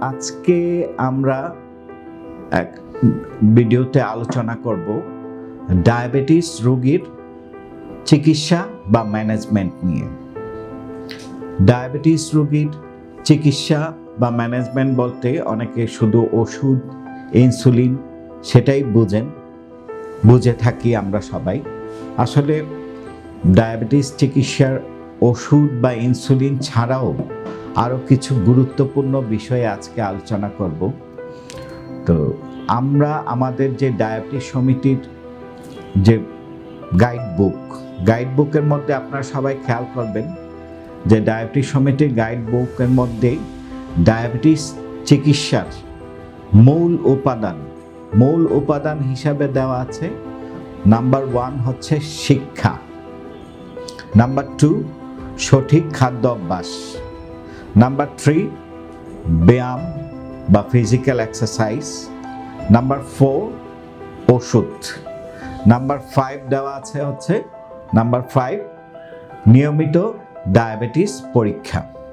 আজকে আমরা এক ভিডিওতে আলোচনা করব ডায়াবেটিস রোগীর চিকিৎসা বা ম্যানেজমেন্ট নিয়ে। ডায়াবেটিস রোগীর চিকিৎসা বা ম্যানেজমেন্ট বলতে অনেকে শুধু ওষুধ, ইনসুলিন সেটাই বোঝেন, বুঝে থাকি আমরা সবাই। আসলে ডায়াবেটিস চিকিৎসার ওষুধ বা ইনসুলিন ছাড়াও আরও কিছু গুরুত্বপূর্ণ বিষয়ে আজকে আলোচনা করব। তো আমরা আমাদের যে ডায়াবেটিস সমিতির যে গাইড বুক গাইড বুকের মধ্যে আপনারা সবাই খেয়াল করবেন যে ডায়াবেটিস সমিতির গাইড বুকের মধ্যেই ডায়াবেটিস চিকিৎসার মূল উপাদান মূল উপাদান হিসাবে দেওয়া আছে। নাম্বার ওয়ান হচ্ছে শিক্ষা। নাম্বার টু, সঠিক খাদ্য অভ্যাস। নাম্বার থ্রি ব্যায়াম বা ফিজিক্যাল এক্সারসাইজ নাম্বার ফোর ওষুধ নাম্বার ফাইভ দেওয়া আছে হচ্ছে নাম্বার ফাইভ নিয়মিত ডায়াবেটিস পরীক্ষা।